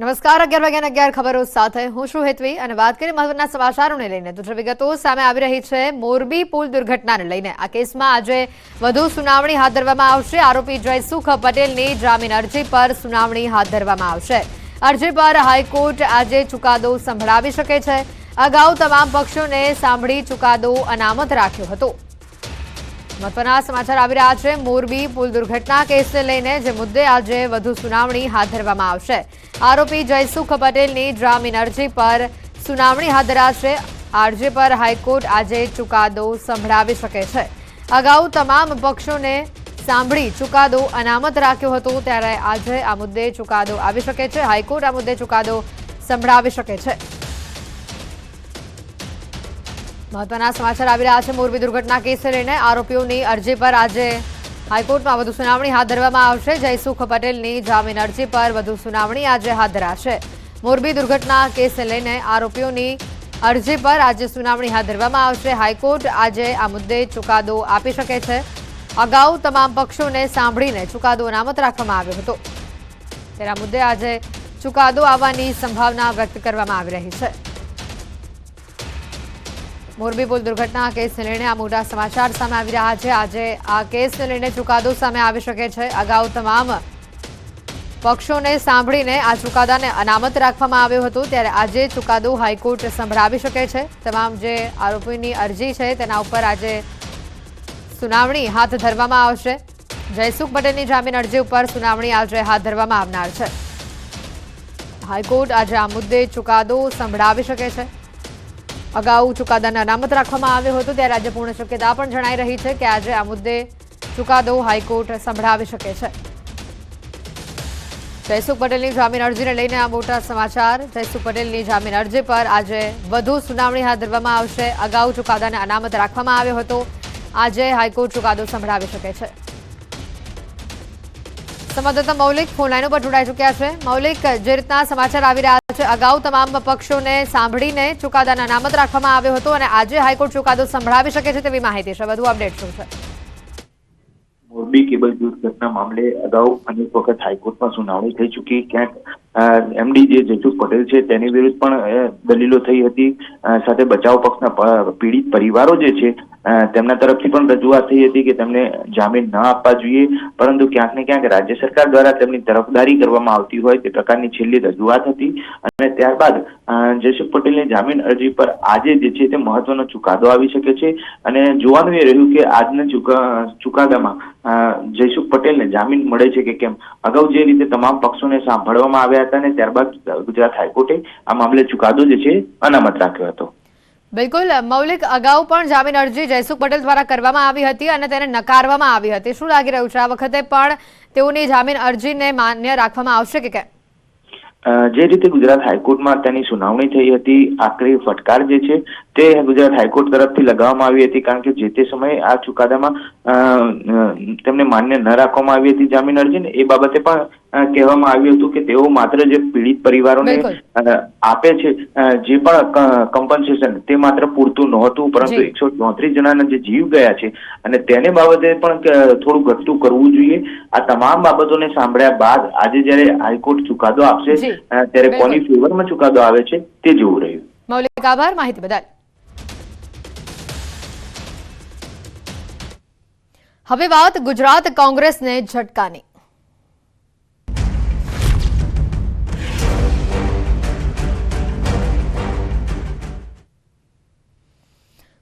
નમસ્કાર, અગિયાર વાગ્યાના અગિયાર ખબરો સાથે હું છું હેતવી અને વાત કરીએ મહત્વના સમાચારોને લઈને. તો વિગતો સામે આવી રહી છે, મોરબી પુલ દુર્ઘટનાને લઈને. આ કેસમાં આજે વધુ સુનાવણી હાથ ધરવામાં આવશે. આરોપી જયસુખ પટેલની જામીન અરજી પર સુનાવણી હાથ ધરવામાં આવશે. અરજી પર હાઈકોર્ટ આજે ચુકાદો સંભળાવી શકે છે. અગાઉ તમામ પક્ષોને સાંભળી ચુકાદો અનામત રાખ્યો હતો. મહત્વના સમાચાર આવી રહ્યા છે. મોરબી પુલ દુર્ઘટના કેસને લઈને જે મુદ્દે આજે વધુ સુનાવણી હાથ ધરવામાં આવશે. આરોપી જયસુખ પટેલની જામીન અરજી પર સુનાવણી હાથ ધરાશે. અરજી પર હાઈકોર્ટ આજે ચુકાદો સંભળાવી શકે છે. અગાઉ તમામ પક્ષોને સાંભળી ચુકાદો અનામત રાખ્યો હતો, ત્યારે આજે આ મુદ્દે ચુકાદો આવી શકે છે. હાઈકોર્ટ આ મુદ્દે ચુકાદો સંભળાવી શકે છે. મહત્વના સમાચાર આવી રહ્યા છે મોરબી દુર્ઘટના કેસને લઈને. આરોપીઓની અરજી પર આજે હાઈકોર્ટમાં વધુ સુનાવણી હાથ ધરવામાં આવશે. જયસુખ પટેલની જામીન અરજી પર વધુ સુનાવણી આજે હાથ ધરાશે. મોરબી દુર્ઘટના કેસને લઈને આરોપીઓની અરજી પર આજે સુનાવણી હાથ ધરવામાં આવશે. હાઈકોર્ટ આજે આ મુદ્દે ચુકાદો આપી શકે છે. અગાઉ તમામ પક્ષોને સાંભળીને ચુકાદો અનામત રાખવામાં આવ્યો હતો. આ મુદ્દે આજે ચુકાદો આવવાની સંભાવના વ્યક્ત કરવામાં આવી રહી છે. મોરબી પુલ દુર્ઘટના કેસને લઈને આ મોટા સમાચાર સામે આવી રહ્યા છે. આજે આ કેસને લઈને ચુકાદો સામે આવી શકે છે. અગાઉ તમામ પક્ષોને સાંભળીને આ ચુકાદાને અનામત રાખવામાં આવ્યો હતો. ત્યારે આજે ચુકાદો હાઈકોર્ટ સંભળાવી શકે છે. તમામ જે આરોપીની અરજી છે તેના ઉપર આજે સુનાવણી હાથ ધરવામાં આવશે. જયસુખ પટેલની જામીન અરજી ઉપર સુનાવણી આજે હાથ ધરવામાં આવનાર છે. હાઈકોર્ટ આજે આ મુદ્દે ચુકાદો સંભળાવી શકે છે. અગાઉ ચુકાદાને અનામત રાખવામાં આવ્યો હતો, ત્યારે આજે પૂર્ણ શક્યતા પણ જણાઈ રહી છે કે આજે આ મુદ્દે ચુકાદો હાઈકોર્ટ સંભળાવી શકે છે. જયસુખ પટેલની જામીન અરજીને લઈને આ મોટા સમાચાર. જયસુખ પટેલની જામીન અરજી પર આજે વધુ સુનાવણી હાથ ધરવામાં આવશે. અગાઉ ચુકાદાને અનામત રાખવામાં આવ્યો હતો. આજે હાઈકોર્ટ ચુકાદો સંભળાવી શકે છે. સંવાદદાતા મૌલિક ફોન લાઈન પર જોડાઈ ચુક્યા છે. મૌલિક, જે રીતના સમાચાર આવી રહ્યા છે. અગાઉ તમામ પક્ષોને સાંભળીને ચુકાદાને અનામત રાખવામાં આવ્યો હતો અને આજે હાઈકોર્ટ ચુકાદો સંભળાવી શકે છે તેવી માહિતી છે. વધુ અપડેટ શું છે? મોરબી કેબલ દુર્ઘટના મામલે અગાઉ અનેક વખત હાઈકોર્ટમાં સુનાવણી થઈ ચૂકી. ક્યાંક એમડી જે જયસુખ પટેલ છે તેની વિરુદ્ધ પણ દલીલો થઈ હતી. સાથે બચાવ પક્ષના પીડિત પરિવારો જે છે તેમના તરફથી પણ રજૂઆત થઈ હતી કે તેમને જામીન ન આપવા જોઈએ, પરંતુ ક્યાંક ને ક્યાંક રાજ્ય સરકાર દ્વારા તેમની તરફદારી કરવામાં આવતી હોય તે પ્રકારની છેલ્લી રજૂઆત હતી અને ત્યારબાદ જયસુખ પટેલની જામીન અરજી પર આજે જે છે તે મહત્વનો ચુકાદો આવી શકે છે અને જોવાનું એ રહ્યું કે આજના ચુકા, ચુકાદામાં જયસુખ પટેલને જામીન મળે છે કે કેમ? અગાઉ જે રીતે તમામ પક્ષોને સાંભળવામાં આવ્યા હતા અને ત્યારબાદ ગુજરાત હાઈકોર્ટે આ મામલે ચુકાદો જે છે અનામત રાખ્યો હતો. બિલકુલ, મૌલિક અગાઉ પણ જામીન અરજી જયસુખ પટેલ દ્વારા કરવામાં આવી હતી અને તેને નકારવામાં આવી હતી. શું લાગી રહ્યું છે આ વખતે પણ તેઓની જામીન અરજીને માન્ય રાખવામાં આવશે કે કેમ? જે રીતે ગુજરાત હાઈકોર્ટમાં તેની સુનાવણી થઈ હતી આખરી ફટકાર જે છે તે ગુજરાત હાઈકોર્ટ તરફથી લગાવવામાં આવી હતી કારણ કે જે તે સમયે આ ચુકાદામાં તેમને માન્ય ન રાખવામાં આવી હતી જામીન અરજીને એ બાબતે પણ કહેવામાં આવ્યું હતું કે તેઓ માત્ર જે પીડિત પરિવારોને આપે છે જે પણ કમ્પન્સેશન તે માત્ર પૂરતું નહોતું પરંતુ એકસો ચોત્રીસ જણાના જે જીવ ગયા છે અને તેને બાબતે પણ થોડું ઘટતું કરવું જોઈએ. આ તમામ બાબતોને સાંભળ્યા બાદ આજે જ્યારે હાઈકોર્ટ ચુકાદો આપશે ત્યારે. કોની ફેવરમાં ચુકાદો આવે છે તે જોવું રહ્યું. મૌલિક આભાર માહિતી બદલ. હવે વાત ગુજરાત કોંગ્રેસને ઝટકાની.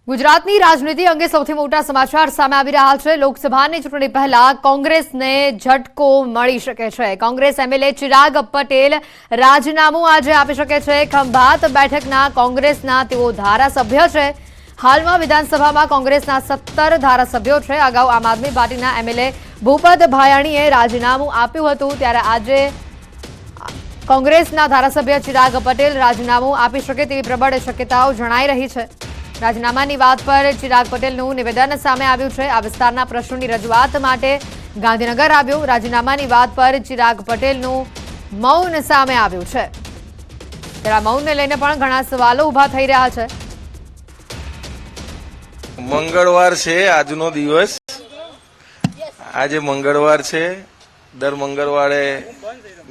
ગુજરાતની રાજનીતિ અંગે સૌથી મોટા સમાચાર સામે આવી રહ્યા છે. લોકસભાની ચૂંટણી પહેલા કોંગ્રેસને ઝટકો મળી શકે છે. કોંગ્રેસ એમએલએ ચિરાગ પટેલ રાજીનામું આજે આપી શકે છે. ખંભાત બેઠકના કોંગ્રેસના તેઓ ધારાસભ્ય છે. હાલમાં વિધાનસભામાં કોંગ્રેસના સત્તર ધારાસભ્યો છે. અગાઉ આમ આદમી પાર્ટીના એમએલએ ભૂપત ભાયાણીએ રાજીનામું આપ્યું હતું. ત્યારે આજે કોંગ્રેસના ધારાસભ્ય ચિરાગ પટેલ રાજીનામું આપી શકે તેવી પ્રબળ શક્યતાઓ જણાઈ રહી છે. રાજીનામાની વાત પર ચિરાગ પટેલનું નિવેદન સામે આવ્યું છે. આ વિસ્તારના પ્રશ્નોની રજૂઆત માટે ગાંધીનગર આવ્યું. રાજીનામાની વાત પર ચિરાગ પટેલનું મૌન સામે આવ્યું છે. ત્યારે મૌનને લઈને પણ ઘણા સવાલો ઊભા થઈ રહ્યા છે. મંગળવાર છે આજનો દિવસ. આજે મંગળવાર છે. દર મંગળવારે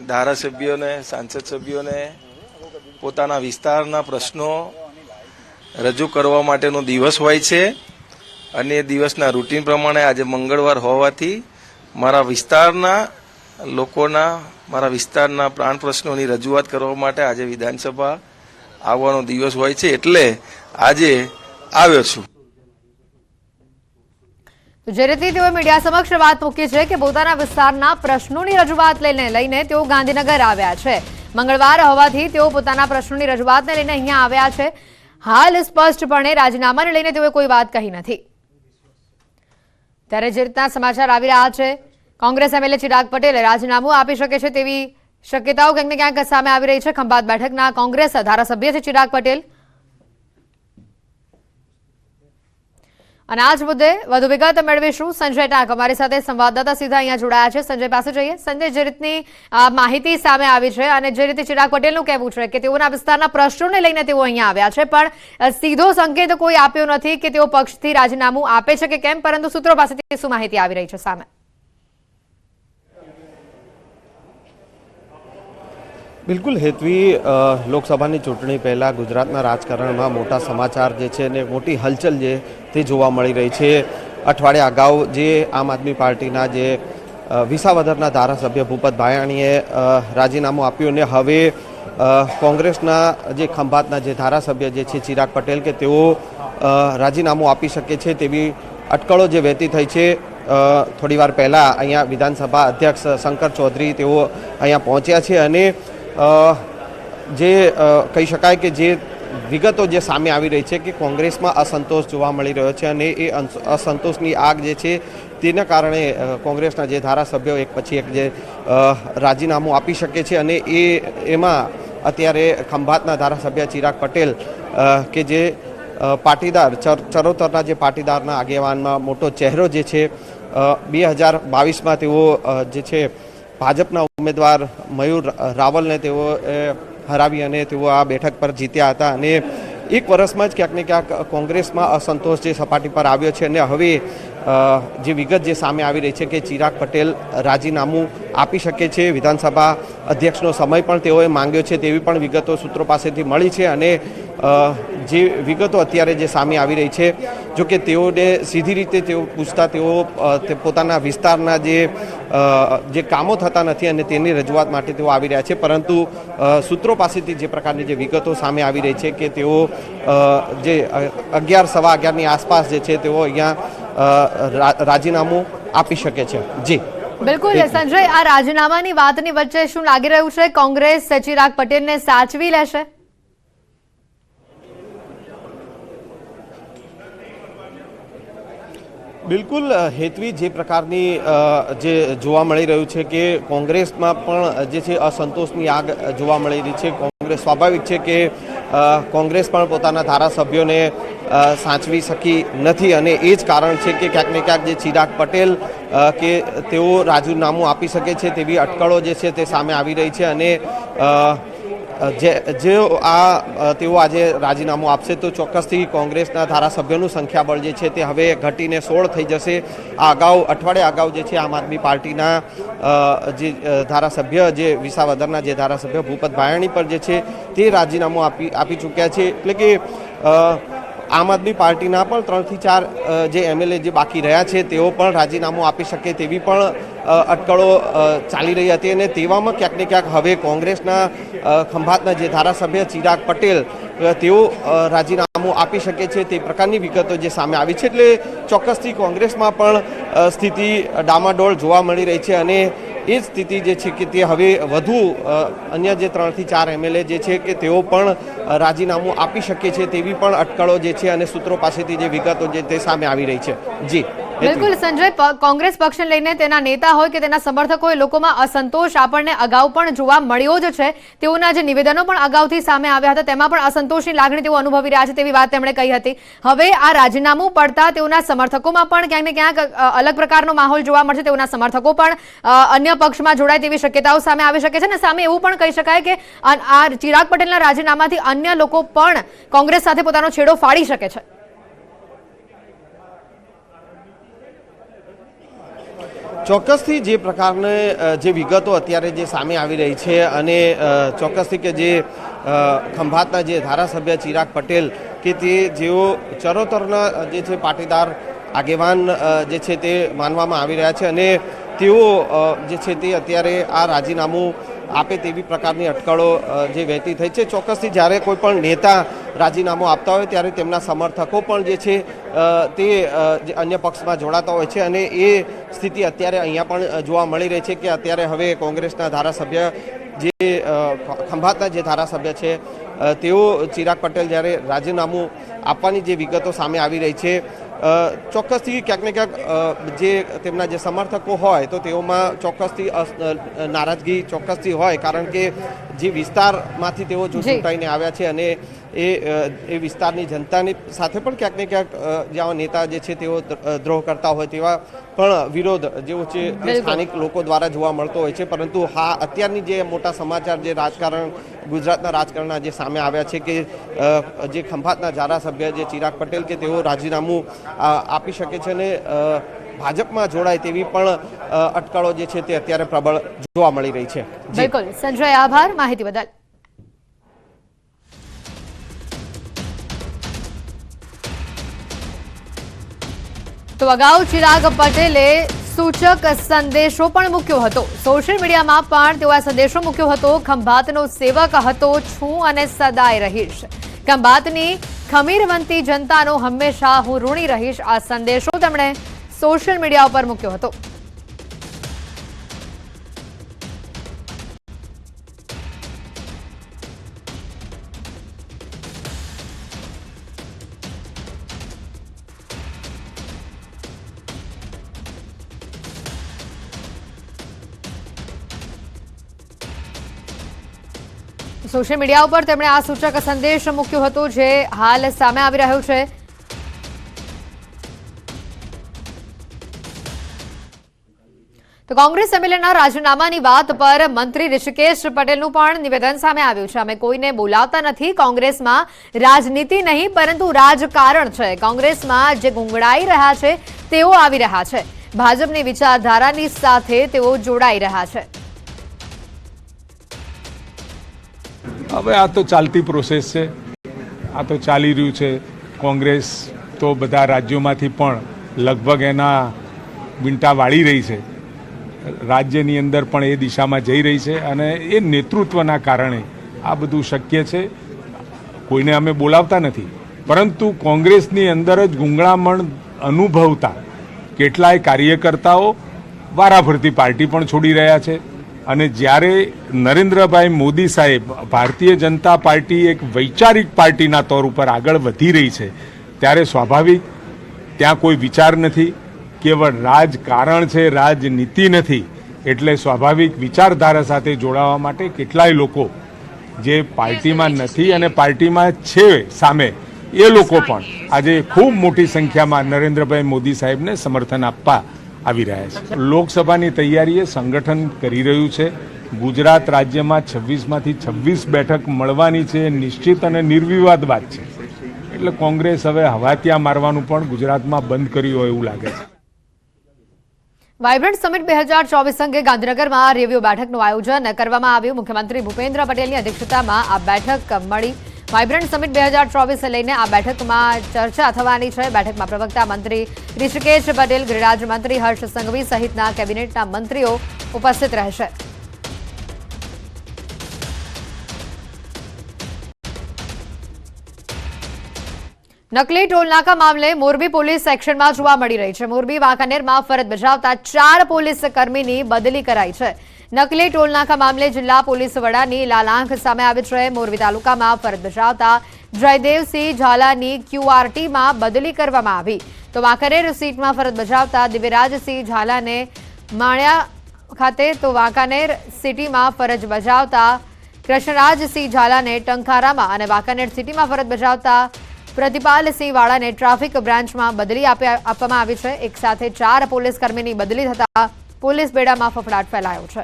ધારાસભ્યોને, સાંસદ સભ્યોને પોતાના વિસ્તારના પ્રશ્નો રજૂ કરવા માટેનો દિવસ હોય છે. અને એ દિવસના રૂટીન પ્રમાણે આજે મંગળવાર હોવાથી મારા વિસ્તારના લોકોના, મારા વિસ્તારના પ્રાણ પ્રશ્નોની રજૂઆત કરવા માટે આજે વિધાનસભા આવવાનો દિવસ હોય છે. એટલે આજે આવ્યો છું. જે રીતે તેઓએ મીડિયા સમક્ષ વાત મૂકી છે કે પોતાના વિસ્તારના પ્રશ્નોની રજૂઆત લઈને લઈને તેઓ ગાંધીનગર આવ્યા છે. મંગળવાર હોવાથી તેઓ પોતાના પ્રશ્નોની રજૂઆતને લઈને અહીંયા આવ્યા છે. હાલ સ્પષ્ટપણે રાજીનામાને લઈને તેઓએ કોઈ વાત કહી નથી. ત્યારે જે રીતના સમાચાર આવી રહ્યા છે, કોંગ્રેસ એમએલએ ચિરાગ પટેલે રાજીનામું આપી શકે છે તેવી શક્યતાઓ ક્યાંક ને ક્યાંક સામે આવી રહી છે. ખંભાત બેઠકના કોંગ્રેસ ધારાસભ્ય છે ચિરાગ પટેલ. અને આ જ મુદ્દે વધુ વિગત મેળવીશું સંજય ટાંક. અમારી સાથે સંવાદદાતા સીધા અહીંયા જોડાયા છે. સંજય, પાસે જઈએ. સંજય, જે રીતની માહિતી સામે આવી છે અને જે રીતે ચિરાગ પટેલનું કહેવું છે કે તેઓના વિસ્તારના પ્રશ્નોને લઈને તેઓ અહીંયા આવ્યા છે, પણ સીધો સંકેત કોઈ આપ્યો નથી કે તેઓ પક્ષથી રાજીનામું આપે છે કે કેમ, પરંતુ સૂત્રો પાસેથી શું માહિતી આવી રહી છે સામે? બિલકુલ, હેતવી લોકસભાની ચૂંટણી પહેલાં ગુજરાતના રાજકારણમાં મોટા સમાચાર જે છે ને મોટી હલચલ જે તે જોવા મળી રહી છે. અઠવાડિયા અગાઉ જે આમ આદમી પાર્ટીના જે વિસાવદરના ધારાસભ્ય ભૂપત ભાયાણીએ રાજીનામું આપ્યું અને હવે કોંગ્રેસના જે ખંભાતના જે ધારાસભ્ય જે છે ચિરાગ પટેલ કે તેઓ રાજીનામું આપી શકે છે તેવી અટકળો જે વહેતી થઈ છે. થોડીવાર પહેલાં અહીંયા વિધાનસભા અધ્યક્ષ શંકર ચૌધરી તેઓ અહીંયા પહોંચ્યા છે અને જે કહી શકાય કે જે વિગતો જે સામે આવી રહી છે કે કોંગ્રેસમાં અસંતોષ જોવા મળી રહ્યો છે અને એ અસંતોષની આગ જે છે તેના કારણે કોંગ્રેસના જે ધારાસભ્યો એક પછી એક જે રાજીનામું આપી શકે છે અને એ, એમાં અત્યારે ખંભાતના ધારાસભ્ય ચિરાગ પટેલ કે જે પાટીદાર ચરોતરના જે પાટીદારના આગેવાનમાં મોટો ચહેરો જે છે બે હજાર બાવીસમાં તેઓ જે છે, ભાજપના ઉમેદવાર મયુર રાવલને તેઓ હરાવી અને તેઓ આ બેઠક પર જીત્યા હતા અને એક વર્ષમાં જ ક્યાંક ને ક્યાંક કોંગ્રેસમાં અસંતોષ જે સપાટી પર આવ્યો છે અને હવે જે વિગત જે સામે આવી રહી છે કે ચિરાગ પટેલ રાજીનામું આપી શકે છે, વિધાનસભા અધ્યક્ષનો સમય પણ તેઓએ માંગ્યો છે તેવી પણ વિગતો સૂત્રો પાસેથી મળી છે અને જે વિગતો અત્યારે જે સામે આવી રહી છે જો કે તેઓને સીધી રીતે તેઓ પૂછતા તેઓ તે પોતાના વિસ્તારના જે જે કામો થતા નથી અને તેની રજૂઆત માટે તેઓ આવી રહ્યા છે. પરંતુ સૂત્રો પાસેથી જે પ્રકારની જે વિગતો સામે આવી રહી છે કે તેઓ જે અગિયાર સવા અગિયારની આસપાસ જે છે તેઓ અહીંયા રાજીનામું આપી શકે છે. જી. બિલકુલ સંજય આ રાજીનામાની વાતની વચ્ચે શું લાગી રહ્યું છે? કોંગ્રેસ ચિરાગ પટેલને સાચવી લેશે? બિલકુલ હેતવી જે પ્રકારની જે જોવા મળી રહ્યું છે કે કોંગ્રેસમાં પણ જે છે અસંતોષની આગ જોવા મળી રહી છે. કોંગ્રેસ સ્વાભાવિક છે કે કોંગ્રેસ પણ પોતાના ધારાસભ્યોને સાચવી શકી નથી અને એ જ કારણ છે કે ક્યાંક ને ક્યાંક જે ચિરાગ પટેલ કે તેઓ રાજીનામું આપી શકે છે તેવી અટકળો જે છે તે સામે આવી રહી છે અને જે જે આ તેઓ આજે રાજીનામું આપશે તો ચોક્કસથી કોંગ્રેસના ધારાસભ્યોનું સંખ્યાબળ જે છે તે હવે ઘટીને સોળ થઈ જશે. આ અગાઉ, અઠવાડિયા અગાઉ જે છે આમ આદમી પાર્ટીના જે ધારાસભ્ય, જે વિસાવદરના જે ધારાસભ્ય ભૂપત ભાયાણી પર જે છે તે રાજીનામું આપી આપી ચૂક્યા છે. એટલે કે આમ આદમી પાર્ટીના પણ ત્રણથી ચાર જે એમએલએ જે બાકી રહ્યા છે તેઓ પણ રાજીનામું આપી શકે તેવી પણ અટકળો ચાલી રહી હતી અને તેવામાં ક્યાંક ને ક્યાંક હવે કોંગ્રેસના ખંભાતના જે ધારાસભ્ય ચિરાગ પટેલ તેઓ રાજીનામું આપી શકે છે તે પ્રકારની વિગતો જે સામે આવી છે. એટલે ચોક્કસથી કોંગ્રેસમાં પણ સ્થિતિ ડામાડોળ જોવા મળી રહી છે અને એ સ્થિતિ જે છે કે તે હવે વધુ અન્ય જે ત્રણથી ચાર એમએલએ જે છે કે તેઓ પણ રાજીનામું આપી શકે છે તેવી પણ અટકળો જે છે અને સૂત્રો પાસેથી જે વિગતો જે તે સામે આવી રહી છે. જી. બિલકુલ, સંજય કોંગ્રેસ પક્ષને લઈને તેના નેતા હોય કે તેના સમર્થકો લોકોમાં અસંતોષ આપણને અગાઉ પણ જોવા મળ્યો જ છે. તેઓના જે નિવેદનો પણ અગાઉથી સામે આવ્યા હતા, તેમાં પણ અસંતોષની લાગણી તેઓ અનુભવી રહ્યા છે તેવી વાત તેમણે કહી હતી. હવે આ રાજીનામું પડતા તેઓના સમર્થકોમાં પણ ક્યાંક ને ક્યાંક અલગ પ્રકારનો માહોલ જોવા મળશે. તેઓના સમર્થકો પણ અન્ય પક્ષમાં જોડાય તેવી શક્યતાઓ સામે આવી શકે છે. અને સામે એવું પણ કહી શકાય કે આ ચિરાગ પટેલના રાજીનામાથી અન્ય લોકો પણ કોંગ્રેસ સાથે પોતાનો છેડો ફાડી શકે છે. ચોક્કસથી જે પ્રકારને જે વિગતો અત્યારે જે સામે આવી રહી છે અને ચોક્કસથી કે જે ખંભાતના જે ધારાસભ્ય ચિરાગ પટેલ કે તે જેઓ ચરોતરના જે છે પાટીદાર આગેવાન જે છે તે માનવામાં આવી રહ્યા છે અને તેઓ જે છે તે અત્યારે આ રાજીનામું આપે તેવી પ્રકારની અટકળો જે વહેતી થઈ છે. ચોક્કસથી જ્યારે કોઈ પણ નેતા રાજીનામું આપતા હોય ત્યારે તેમના સમર્થકો પણ જે છે તે અન્ય પક્ષમાં જોડાતા હોય છે અને એ સ્થિતિ અત્યારે અહીંયા પણ જોવા મળી રહી છે કે અત્યારે હવે કોંગ્રેસના ધારાસભ્ય જે ખંભાતના જે ધારાસભ્ય છે તેઓ ચિરાગ પટેલ જ્યારે રાજીનામું આપવાની જે વિગતો સામે આવી રહી છે ચોક્કસથી ક્યાંક ને ક્યાંક જે તેમના જે સમર્થકો હોય તો તેઓમાં ચોક્કસથી નારાજગી ચોક્કસથી હોય કારણ કે જે વિસ્તારમાંથી તેઓ. ચૂંટાઈને આવ્યા છે અને એ એ વિસ્તારની જનતાની સાથે પણ ક્યાંક ને ક્યાંક જ્યાં નેતા જે છે તેઓ દ્રોહ કરતા હોય તેવા પણ વિરોધ જેવો છે સ્થાનિક લોકો દ્વારા જોવા મળતો હોય છે. પરંતુ હા અત્યારની જે મોટા સમાચાર જે રાજકારણ ગુજરાતના રાજકારણના જે સામે આવ્યા છે કે જે ખંભાતના ધારાસભ્ય જે ચિરાગ પટેલ કે તેઓ રાજીનામું આપી શકે છે અને ભાજપમાં જોડાય તેવી પણ અટકળો જે છે તે અત્યારે પ્રબળ જોવા મળી રહી છે. બિલકુલ. સંજય આભાર. માહિતી બદલ. તો અગાઉ ચિરાગ પટેલે સૂચક સંદેશો પણ મૂક્યો હતો. સોશિયલ મીડિયામાં પણ તેઓ આ સંદેશો મૂક્યો હતો, ખંભાતનો સેવક હતો, છું અને સદાય રહીશ. ખંભાતની ખમીરવંતી જનતાનો હંમેશા હું ઋણી રહીશ. આ સંદેશો તેમણે સોશિયલ મીડિયા ઉપર મૂક્યો હતો. સોશિયલ મીડિયા ઉપર તેમણે આ સૂચક સંદેશ મૂક્યો હતો જે હાલ સામે આવી રહ્યો છે. તો કોંગ્રેસ એમએલએના રાજીનામાની વાત પર મંત્રી ઋષિકેશ પટેલનું પણ નિવેદન સામે આવ્યું છે. અમે કોઈને બોલાવતા નથી, કોંગ્રેસમાં રાજનીતિ નહીં, પરંતુ રાજકારણ છે. કોંગ્રેસમાં જે ગુંગળાઈ રહ્યા છે, તેઓ આવી રહ્યા છે. ભાજપની વિચારધારાની સાથે તેઓ જોડાઈ રહ્યા છે. હવે આ તો ચાલતી પ્રોસેસ છે. આ તો ચાલી રહ્યું છે. કોંગ્રેસ તો બધા રાજ્યોમાંથી પણ લગભગ એના વીંટા વાળી રહી છે. રાજ્યની અંદર પણ એ દિશામાં જઈ રહી છે અને એ નેતૃત્વના કારણે આ બધું શક્ય છે. કોઈને અમે બોલાવતા નથી. પરંતુ કોંગ્રેસની અંદર જ ગુંગળામણ અનુભવતા કેટલાય કાર્યકર્તાઓ વારાફરતી પાર્ટી પણ છોડી રહ્યા છે. અને જ્યારે નરેન્દ્રભાઈ મોદી સાહેબ ભારતીય જનતા પાર્ટી એક વૈચારિક પાર્ટીના તौर ઉપર આગળ વધી રહી છે ત્યારે સ્વાભાવિક ત્યાં કોઈ વિચાર નથી કેવળ રાજકારણ છે રાજનીતિ નથી એટલે સ્વાભાવિક વિચારધારા સાથે જોડાવા માટે કેટલાય લોકો જે પાર્ટીમાં નથી અને પાર્ટીમાં છે સામે એ લોકો પણ. આજે ખૂબ મોટી સંખ્યામાં નરેન્દ્રભાઈ મોદી સાહેબને સમર્થન આપવા આવી રહ્યા છે. લોકસભાની તૈયારીએ સંગઠન કરી રહ્યું છે. ગુજરાત રાજ્યમાં છવ્વીસમાંથી છવ્વીસ બેઠક મળવાની છે. નિશ્ચિત અને નિર્વિવાદ વાત છે. એટલે કોંગ્રેસ હવે હવાતિયા મારવાનું પણ ગુજરાતમાં બંધ કર્યું હોય એવું લાગે છે. વાઇબ્રન્ટ સમિટ બે હજાર ચોવીસ અંગે ગાંધીનગરમાં રેવ્યુ બેઠકનું આયોજન કરવામાં આવ્યું. મુખ્યમંત્રી ભૂપેન્દ્ર પટેલની અધ્યક્ષતામાં આ બેઠક મળી. વાઇબ્રન્ટ સમિટ બે હજાર ચોવીસ લઈને આ બેઠકમાં ચર્ચા થવાની છે. બેઠકમાં પ્રવક્તા મંત્રી ઋષિકેશ પટેલ ગૃહરાજ્યમંત્રી હર્ષ સંઘવી સહિતના કેબિનેટના મંત્રીઓ ઉપસ્થિત રહેશે. નકલી ટોલનાકા મામલે મોરબી પોલીસ એક્શનમાં જોવા મળી રહી છે. મોરબી વાંકાનેરમાં ફરજ બજાવતા ચાર પોલીસ કર્મીની બદલી કરાઈ છે. નકલી ટોલનાકા મામલે જિલ્લા પોલીસ વડાની લાલાંખ સામે આવી છે. મોરબી તાલુકામાં ફરજ બજાવતા જયદેવસિંહ ઝાલાની ક્યુઆરટીમાં બદલી કરવામાં આવી. તો વાંકાનેર સીટમાં ફરજ બજાવતા દિવ્યરાજસિંહ ઝાલાને માણ્યા ખાતે તો વાંકાનેર સિટીમાં ફરજ બજાવતા કૃષ્ણરાજસિંહ ઝાલાને ટંકારામાં અને વાંકાનેર સિટીમાં ફરજ બજાવતા પ્રતિપાલસિંહ વાળાને ટ્રાફિક બ્રાન્ચમાં બદલી આપવામાં આવી છે. એક સાથે ચાર પોલીસ કર્મીની બદલી થતા પોલીસ બેડામાં ફફડાટ ફેલાયો છે.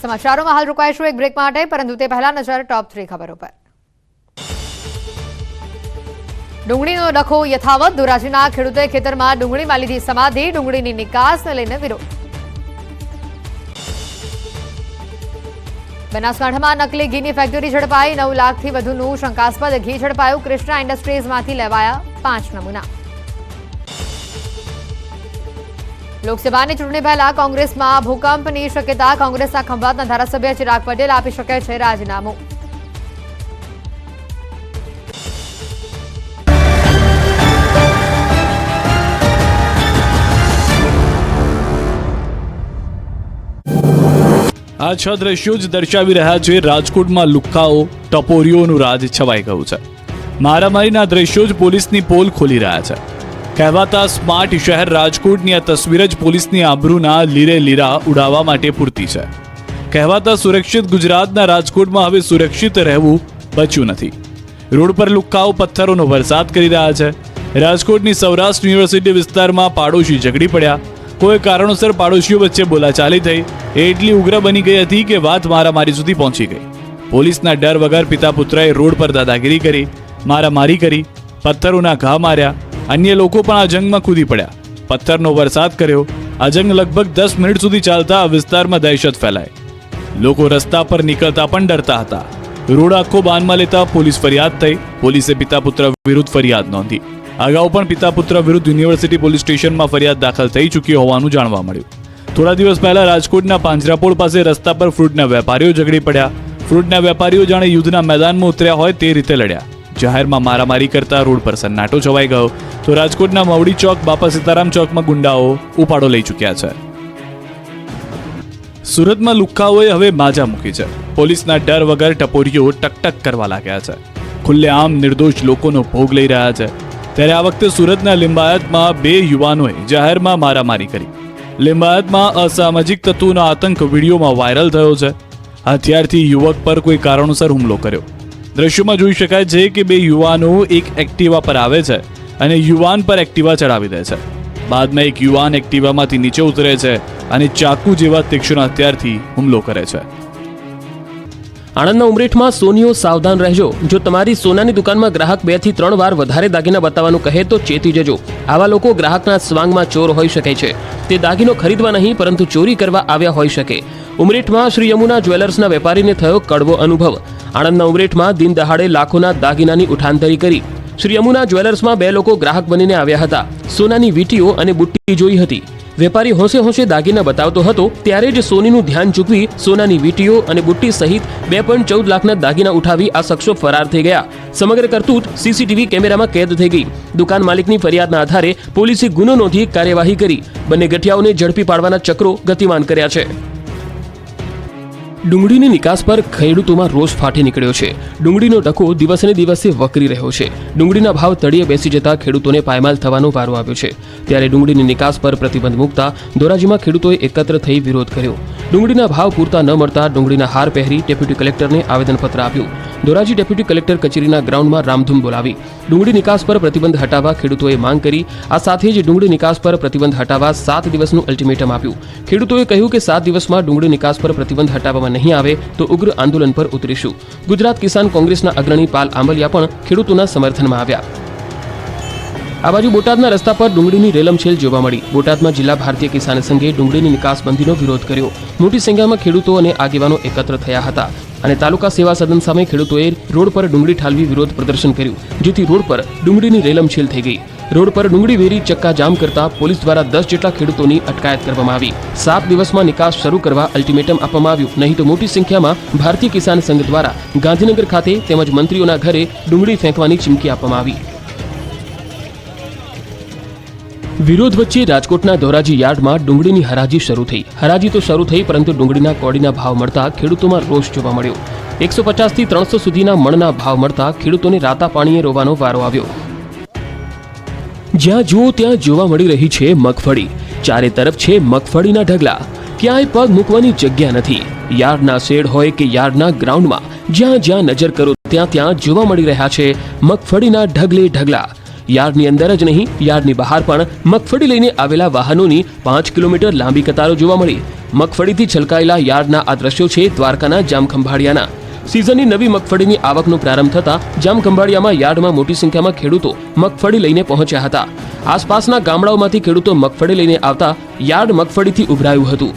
સમાચારોમાં હાલ રોકાઈશું એક બ્રેક માટે, પરંતુ તે પહેલા નજર ટોપ થ્રી ખબરો પર. ડુંગળીનો ડખો યથાવત ધોરાજીના ખેડૂતે ખેતરમાં ડુંગળીમાં લીધી સમાધિ, ડુંગળીની નિકાસને લઈને વિરોધ. બનાસકાંઠામાં નકલી ઘીની ફેક્ટરી ઝડપાઈ, નવ લાખથી વધુનું શંકાસ્પદ ઘી ઝડપાયું. કૃષ્ણા ઇન્ડસ્ટ્રીઝમાંથી લેવાયા પાંચ નમૂના. લોકસભાની ચૂંટણી પહેલા કોંગ્રેસમાં ભૂકંપની શક્યતા, કોંગ્રેસના ખંભાતના ધારાસભ્ય ચિરાગ પટેલ આપી શકે છે રાજીનામું. આ છ દ્રશ્યો જ દર્શાવી રહ્યા છે રાજકોટમાં લુક્કાઓ ટપોરીઓનું રાજ છવાઈ ગયું છે. મારામારીના દ્રશ્યો જ પોલીસની પોલ ખોલી રહ્યા છે. કહેવાતા સ્માર્ટ શહેર રાજકોટની આ તસવીર જ પોલીસની આબરૂના લીરે લીરા ઉડાવવા માટે પૂરતી છે. કહેવાતા સુરક્ષિત ગુજરાતના રાજકોટમાં હવે સુરક્ષિત રહેવું બચ્યું નથી. રોડ પર લુક્કાઓ પથ્થરોનો વરસાદ કરી રહ્યા છે. રાજકોટની સૌરાષ્ટ્ર યુનિવર્સિટી વિસ્તારમાં પાડોશી ઝઘડી પડ્યા. કોઈ કારણોસર પાડોશીઓ વચ્ચે બોલાચાલી થઈ, એ એટલી ઉગ્ર બની ગઈ હતી કે વાત મારામારી સુધી પહોંચી ગઈ. પોલીસના ડર વગર પિતા પુત્રએ રોડ પર દાદાગીરી કરી, મારામારી કરી, પથ્થરોના ઘા માર્યા, અન્ય લોકો પણ આ જંગમાં કૂદી પડ્યા. પથ્થરનો વરસાદ કર્યો, આ જંગ લગભગ દસ મિનિટ સુધી ચાલતા આ વિસ્તારમાં દહેશત ફેલાય લોકો રસ્તા પર નીકળતા પણ ડરતા હતા. રોડ આખો બાનમાં લેતા પોલીસ ફરિયાદ થઈ, પોલીસે પિતા પુત્ર વિરુદ્ધ ફરિયાદ નોંધી. અગાઉ પણ પિતા પુત્ર વિરુદ્ધ યુનિવર્સિટી પોલીસ સ્ટેશનમાં ફરિયાદ દાખલ થઈ ચૂકી હોવાનું જાણવા મળ્યું. થોડા દિવસ પહેલા રાજકોટના પાંજરાપોળ પાસે રસ્તા પર ફ્રૂટના વેપારીઓ ઝઘડી પડ્યા. ફ્રૂટના વેપારીઓ જાણે યુદ્ધના મેદાનમાં ઉતર્યા હોય તે રીતે લડ્યા. જાહેરમાં મારામારી કરતા રોડ પર સન્નાટો છવાઈ ગયો. તો રાજકોટના મવડી ચોક, બાપા સીતારામ ચોકમાં ગુંડાઓ ઉપાડો લઈ ચૂક્યા છે. સુરતમાં લુખ્ખાઓએ હવે માજા મૂકી છે. પોલીસના ડર વગર ટપોરીઓ ટકટક કરવા લાગ્યા છે. ખુલ્લેઆમ નિર્દોષ લોકોનો ભોગ લઈ રહ્યા છે. ત્યારે આ વખતે સુરતના લિંબાયતમાં બે યુવાનોએ જાહેરમાં મારામારી કરી. લિંબાયતમાં અસામાજિક તત્વોનો આતંક વિડીયોમાં વાયરલ થયો છે. હથિયારથી યુવક પર કોઈ કારણોસર હુમલો કર્યો. દ્રશ્યોમાં જોઈ શકાય છે કે બે યુવાનો એક એક્ટિવા પર આવે છે અને યુવાન પર એક્ટિવા ચડાવી દે છે. બાદમાં એક યુવાન એક્ટિવામાંથી નીચે ઉતરે છે અને ચાકુ જેવા તીક્ષ્ણ હથિયારથી હુમલો કરે છે. આણંદના ઉમરેઠમાં સોનીઓ સાવધાન રહેજો. જો તમારી સોનાની દુકાનમાં ગ્રાહક બેથી ત્રણ વાર વધારે દાગીના બતાવવાનું કહે તો ચેતી જજો. આવા લોકો ગ્રાહકના સ્વાંગમાં ચોર હોઈ શકે છે. તે દાગીનો ખરીદવા નહીં, પરંતુ ચોરી કરવા આવ્યા હોઈ શકે. ઉમરેઠમાં શ્રી યમુના જ્વેલર્સના વેપારીને થયો કડવો અનુભવ. આણંદના ઉમરેઠમાં દિન દહાડે લાખોના દાગીનાની ઉઠાંતરી કરી. શ્રી યમુના જ્વેલર્સમાં બે લોકો ગ્રાહક બનીને આવ્યા હતા. સોનાની વીટીઓ અને બુટ્ટી જોઈ હતી. વેપારી હોંશે હોંશે દાગીના બતાવતો હતો, ત્યારે જ સોનીનું ધ્યાન ચૂકવી સોનાની વીટીઓ અને બુટ્ટી સહિત બે પોઈન્ટ ચૌદ લાખના દાગીના ઉઠાવી આ શખ્સો ફરાર થઈ ગયા. સમગ્ર કરતૂત સીસીટીવી કેમેરામાં કેદ થઈ ગઈ. દુકાન માલિકની ફરિયાદના આધારે પોલીસે ગુનો નોંધી કાર્યવાહી કરી. બંને ગઠિયાઓને ઝડપી પાડવાના ચક્રો ગતિમાન કર્યા છે. ડુંગળીની નિકાસ પર ખેડૂતોમાં રોષ ફાટી નીકળ્યો છે. ડુંગળીનો ટકો દિવસે દિવસે વકરી રહ્યો છે. ડુંગળીના ભાવ તળિયે બેસી જતા ખેડૂતોને પાયમાલ થવાનો વારો આવ્યો છે. ત્યારે ડુંગળીની નિકાસ પર પ્રતિબંધ મૂકતા ધોરાજીમાં ખેડૂતોએ એકત્ર થઈ વિરોધ કર્યો. ડુંગળીના ભાવ પૂરતા ન મળતા ડુંગળીના હાર પહેરી ડેપ્યુટી કલેક્ટરને આવેદનપત્ર આપ્યું. ધોરાજી ડેપ્યુટી કલેક્ટર કચેરીના ગ્રાઉન્ડમાં રામધૂમ બોલાવી. ડુંગળી નિકાસ પર પ્રતિબંધ હટાવવા ખેડૂતોએ માંગ કરી. આ સાથે જ ડુંગળી નિકાસ પર પ્રતિબંધ હટાવવા સાત દિવસનું અલ્ટિમેટમ આપ્યું. ખેડૂતોએ કહ્યું કે સાત દિવસમાં ડુંગળી નિકાસ પર પ્રતિબંધ હટાવવામાં નહીં આવે તો ઉગ્ર આંદોલન પર ઉતરીશું. ગુજરાત કિસાન કોંગ્રેસના અગ્રણી પાલ આંબલિયા પણ ખેડૂતોના સમર્થનમાં આવ્યા. આ બાજુ બોટાદના રસ્તા પર ડુંગળીની રેલમછેલ જોવા મળી. બોટાદમાં જિલ્લા ભારતીય કિસાન સંઘે ડુંગળીની નિકાસબંધીનો વિરોધ કર્યો. મોટી સંખ્યામાં ખેડૂતો અને આગેવાનો એકત્ર થયા હતા. અને તાલુકા સેવા સદન સામે ખેડૂતોએ રોડ પર ડુંગળી ઠાલવી વિરોધ પ્રદર્શન કર્યું, જેથી રોડ પર ડુંગળીની રેલમછેલ થઈ ગઈ. રોડ પર ડુંગળી વેરી ચક્કા જામ કરતા પોલીસ દ્વારા દસ જેટલા ખેડૂતોની અટકાયત કરવામાં આવી. સાત દિવસમાં નિકાસ શરૂ કરવા અલ્ટિમેટમ આપવામાં આવ્યું. નહીં તો મોટી સંખ્યામાં ભારતીય કિસાન સંઘ દ્વારા ગાંધીનગર ખાતે તેમજ મંત્રીઓના ઘરે ડુંગળી ફેંકવાની ચીમકી આપવામાં આવી. વિરોધ વચ્ચે રાજકોટના ધોરાજી યાર્ડમાં ડુંગળીની હરાજી શરૂ થઈ. હરાજી તો શરૂ થઈ, પરંતુ ડુંગળીના કોડીના ભાવ મળતા ખેડૂતોમાં રોષ જોવા મળ્યો. એકસો પચાસથી ત્રણસો સુધીના મણના ભાવ મળતા ખેડૂતોને રાતા પાણીએ રોવાનો વારો આવ્યો. જ્યાં જુઓ ત્યાં જોવા મળી રહી છે મગફળી. ચારે તરફ છે મગફળીના ઢગલા. ક્યાંય પગ મૂકવાની જગ્યા નથી. યાર્ડના શેડ હોય કે યાર્ડના ગ્રાઉન્ડમાં જ્યાં જ્યાં નજર કરો ત્યાં ત્યાં જોવા મળી રહ્યા છે મગફળીના ઢગલે ઢગલા. યાર્ડની અંદર જ નહીં, યાર્ડની બહાર પણ મગફળી લઈને આવેલા વાહનોની પાંચ કિલોમીટર લાંબી કતારો જોવા મળી. મગફળીથી છલકાયેલા યાર્ડના આ દ્રશ્યો છે દ્વારકાના જામખંભાળિયાના. સિઝનની નવી મગફળીની આવકનો પ્રારંભ થતા જામખંભાળિયામાં યાર્ડમાં મોટી સંખ્યામાં ખેડૂતો મગફળી લઈને પહોંચ્યા હતા. આસપાસના ગામડાઓમાંથી ખેડૂતો મગફળી લઈને આવતા યાર્ડ મગફળીથી ઉભરાયું હતું.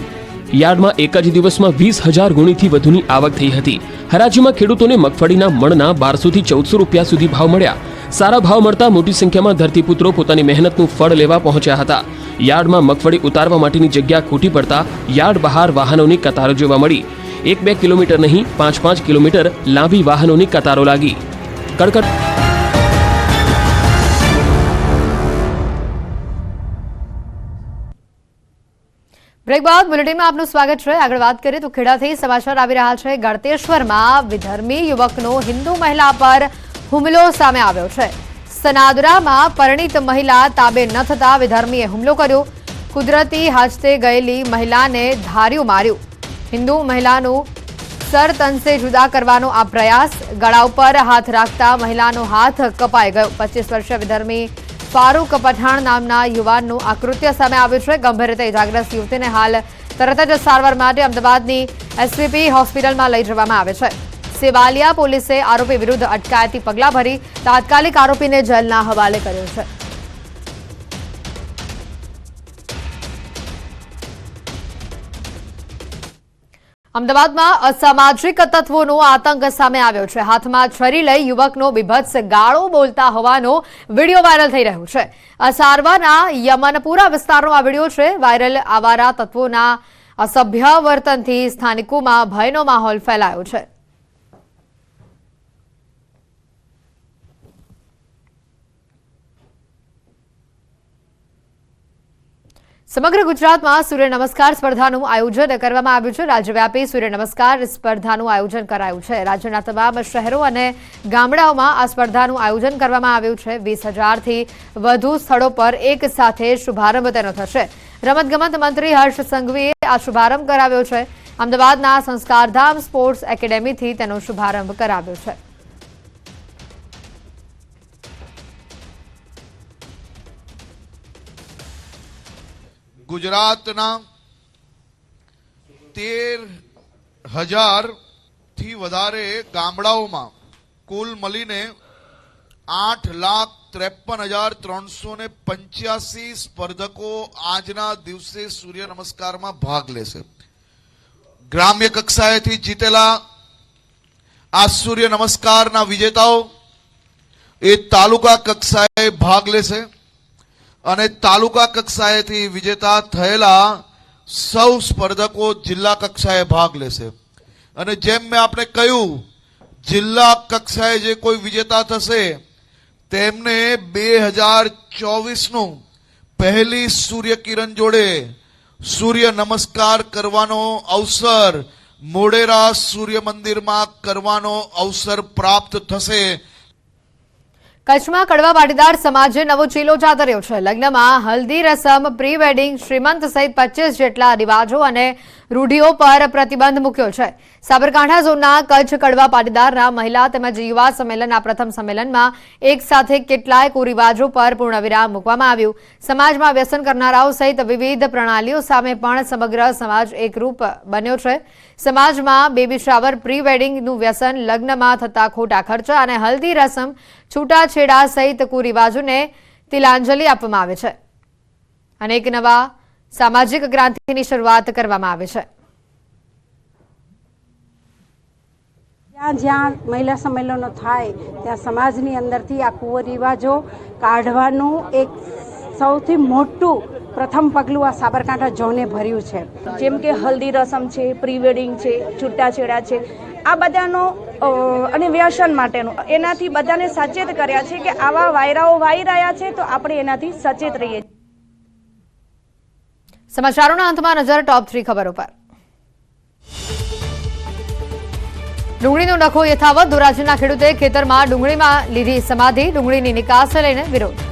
યાર્ડમાં એક જ દિવસમાં વીસ હજાર ગુણીથી વધુની આવક થઈ હતી. હરાજીમાં ખેડૂતોને મગફળીના મણના બારસોથી ચૌદસો રૂપિયા સુધી ભાવ મળ્યા. સારા ભાવ મળતા મોટી સંખ્યામાં ધરતીપુત્રો પોતાની મહેનતનું ફળ લેવા પહોંચ્યા હતા. યાર્ડમાં મગફળી ઉતારવા માટેની જગ્યા ખૂટી પડતા યાર્ડ બહાર વાહનોની કતારો જોવા મળી. એક બે કિલોમીટર નહીં, પાંચ પાંચ કિલોમીટર લાંબી વાહનોની કતારો લાગી. કડકડ બ્રેક બાદ બુલેટિનમાં આપનું સ્વાગત છે. આગળ વાત કરીએ તો ખેડાથી સમાચાર આવી રહ્યા છે. ગળતેશ્વરમાં વિધર્મી યુવકનો હિન્દુ મહિલા પર હુમલો સામે આવ્યો છે. સનાદરામાં પરિણિત મહિલા તાબે ન થતા વિધર્મીએ હુમલો કર્યો. કુદરતી હાજતે ગયેલી મહિલાને ધાર્યું માર્યું. હિન્દુ મહિલાનું સરતંસે જુદા કરવાનો આ પ્રયાસ ગળા ઉપર હાથ રાખતા મહિલાનો હાથ કપાઈ ગયો. પચીસ વર્ષીય વિધર્મી ફારૂક પઠાણ નામના યુવાનનું આ કૃત્ય સામે આવ્યું છે. ગંભીર રીતે ઇજાગ્રસ્ત યુવતીને હાલ તરત જ સારવાર માટે અમદાવાદની એસવીપી હોસ્પિટલમાં લઈ જવામાં આવે છે. સેવાલિયા પોલીસે આરોપી વિરુદ્ધ અટકાયતી પગલાં ભરી તાત્કાલિક આરોપીને જેલના હવાલે કર્યો છે. અમદાવાદમાં અસામાજિક તત્વોનો આતંક સામે આવ્યો છે. હાથમાં છરી લઈ યુવકનો બીભત્સ ગાળો બોલતા હોવાનો વીડિયો વાયરલ થઈ રહ્યો છે. અસારવાના યમનપુરા વિસ્તારનો આ વીડિયો છે. વાયરલ આવારા તત્વોના અસભ્ય વર્તનથી સ્થાનિકોમાં ભયનો માહોલ ફેલાયો છે. સમગ્ર ગુજરાતમાં સૂર્ય નમસ્કાર સ્પર્ધાનું આયોજન કરવામાં આવ્યું છે. રાજ્યવ્યાપી સૂર્ય નમસ્કાર સ્પર્ધાનું આયોજન કરાયું છે. રાજ્યના તમામ શહેરો અને ગામડાઓમાં આ સ્પર્ધાનું આયોજન કરવામાં આવ્યું છે. વીસ હજારથી વધુ સ્થળો પર એક સાથે શુભારંભ તેનો થશે. રમતગમત મંત્રી હર્ષ સંઘવીએ આ શુભારંભ કરાવ્યો છે. અમદાવાદના સંસ્કારધામ સ્પોર્ટ્સ એકેડેમીથી તેનો શુભારંભ કરાવ્યો છે. ગુજરાતના તેર હજારથી વધારે ગામડાઓમાં કુલ મળીને આઠ લાખ ત્રેપન હજાર ત્રણસો ને પંચ્યાસી સ્પર્ધકો આજના દિવસે સૂર્ય નમસ્કારમાં ભાગ લેશે. ગ્રામ્ય કક્ષાએથી જીતેલા આ સૂર્ય નમસ્કારના વિજેતાઓ એ તાલુકા કક્ષાએ ભાગ લેશે. અને તાલુકા કક્ષાએથી વિજેતા થયેલા સૌ સ્પર્ધકો જિલ્લા કક્ષાએ ભાગ લેશે. અને જેમ મેં આપણે કહ્યું, જિલ્લા કક્ષાએ જે કોઈ વિજેતા થશે, તેમને બે હજાર ચોવીસનું પહેલી સૂર્યકિરણ જોડે સૂર્ય નમસ્કાર કરવાનો અવસર મોડેરા સૂર્ય મંદિરમાં કરવાનો અવસર પ્રાપ્ત થશે કચ્છમાં કડવા પાટીદાર સમાજે નવો ચીલો ચાતર્યો છે. લગ્નમાં હલ્દી રસમ પ્રી વેડિંગ શ્રીમંત સહિત પચીસ જેટલા રિવાજો અને રૂઢિઓ પર પ્રતિબંધ મૂક્યો છે. સાબરકાંઠા ઝોનના કચ્છ કડવા પાટીદારના મહિલા તેમજ યુવા સંમેલનના પ્રથમ સંમેલનમાં એક સાથે કેટલાય કુરિવાજો પર પૂર્ણવિરામ મૂકવામાં આવ્યું. સમાજમાં વ્યસન કરનારાઓ સહિત વિવિધ પ્રણાલીઓ સામે પણ સમગ્ર સમાજ એકરૂપ બન્યો છે. સમાજમાં બેબી શાવર પ્રી વેડિંગનું વ્યસન લગ્નમાં થતા ખોટા ખર્ચા અને હલ્દી રસમ છૂટાછેડા સહિત કુરિવાજોને તિલાંજલિ આપવામાં આવે છે. અને એક નવા સામાજિક ક્રાંતિની શરૂઆત કરવામાં આવે છે. જ્યાં જ્યાં મહિલા સંમેલનો થાય, ત્યાં સમાજની અંદરથી આ કુરિવાજો કાઢવાનું એક સૌથી મોટું પ્રથમ પગલું આ સાબરકાંઠા ઝોને ભર્યું છે. જેમ કે હલ્દી રસમ છે પ્રી વેડિંગ છે, છૂટાછેડા છે. આ બધાનો અને વ્યસન માટેનું. એનાથી બધાને સચેત કર્યા છે કે આવા વાયરાઓ વાઈ રહ્યા છે તો આપણે એનાથી સચેત રહીએ. સમાચારોના અંતમાં નજર ટોપ થ્રી ખબરો પર. ડુંગળીનો નખો યથાવત, ધોરાજીના ખેડૂતે ખેતરમાં ડુંગળીમાં લીધી સમાધિ. ડુંગળીની નિકાસને લઈને વિરોધ.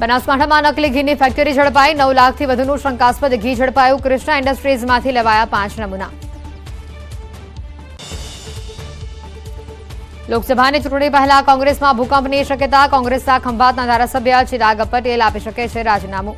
બનાસકાંઠામાં નકલી ઘીની ફેક્ટરી ઝડપાઈ, નવ લાખથી વધુનું શંકાસ્પદ ઘી ઝડપાયું. કૃષ્ણા ઇન્ડસ્ટ્રીઝમાંથી લેવાયા પાંચ નમૂના. લોકસભાની ચૂંટણી પહેલા કોંગ્રેસમાં ભૂકંપની શક્યતા. કોંગ્રેસના ખંભાતના ધારાસભ્ય ચિરાગ પટેલ આપી શકે છે રાજીનામું.